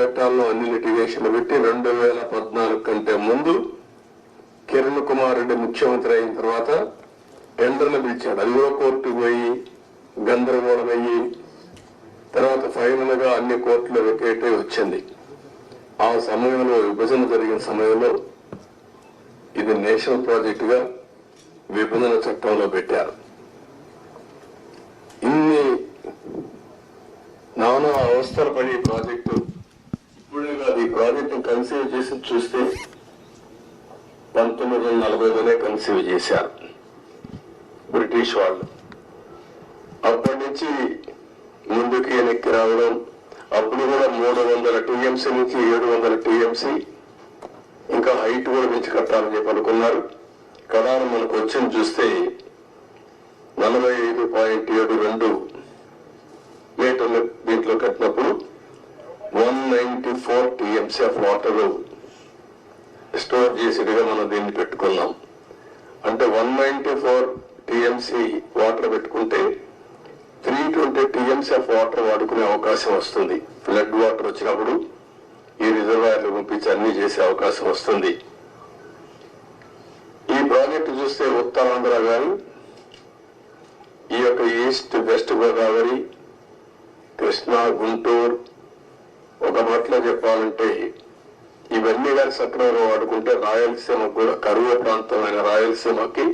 పెట్టాలనో అన్ని లిటిగేషన్ పెట్టి రెండు వేల పద్నాలుగు కంటే ముందు కిరణ్ కుమార్ రెడ్డి ముఖ్యమంత్రి అయిన తర్వాత టెండర్లు పిలిచాడు. అది కోర్టు పోయి గందరగోళం అయ్యి తర్వాత ఫైనల్గా అన్ని కోర్టులు వెకేటై వచ్చింది. ఆ సమయంలో విభజన జరిగిన సమయంలో ఇది నేషనల్ ప్రాజెక్ట్గా విభజన చట్టంలో పెట్టారు. ఇన్ని నానా అవస్థలు పడి ప్రాజెక్టు ఇప్పుడే కాదు ఈ ప్రాజెక్టు కన్సీవ్ చేసి చూస్తే పంతొమ్మిది వందల నలభైలోనే కన్సీవ్ చేశారు బ్రిటిష్ వాళ్ళు. అప్పటి నుంచి ముందుకు వెనక్కి రావడం అప్పుడు కూడా మూడు వందల టీఎంసీ నుంచి ఏడు వందల టీఎంసీ ఇంకా హైట్ కూడా పెంచి కట్టాలని చెప్పి అనుకున్నారు. కడాను మనకు వచ్చింది చూస్తే నలభై ఐదు పాయింట్ ఏడు రెండు మీటర్లు దీంట్లో కట్టినప్పుడు one ninety four TMC of water store చేసేట్టుగా మనం దీన్ని పెట్టుకున్నాం. అంటే one ninety four TMC water పెట్టుకుంటే three twenty TMC of water వాడుకునే అవకాశం వస్తుంది. ఫ్లడ్ వాటర్ వచ్చినప్పుడు ఈ రిజర్వాయర్లు పంపించి అన్ని చేసే అవకాశం వస్తుంది. ఈ ప్రాజెక్టు చూస్తే ఉత్తరాంధ్ర కానీ ఈ యొక్క ఈస్ట్ వెస్ట్ గోదావరి కృష్ణా గుంటూరు ఒక మాటలో చెప్పాలంటే ఇవన్నీ కానీ సక్రమంగా వాడుకుంటే రాయలసీమ కూడా కరువు ప్రాంతమైన రాయలసీమకి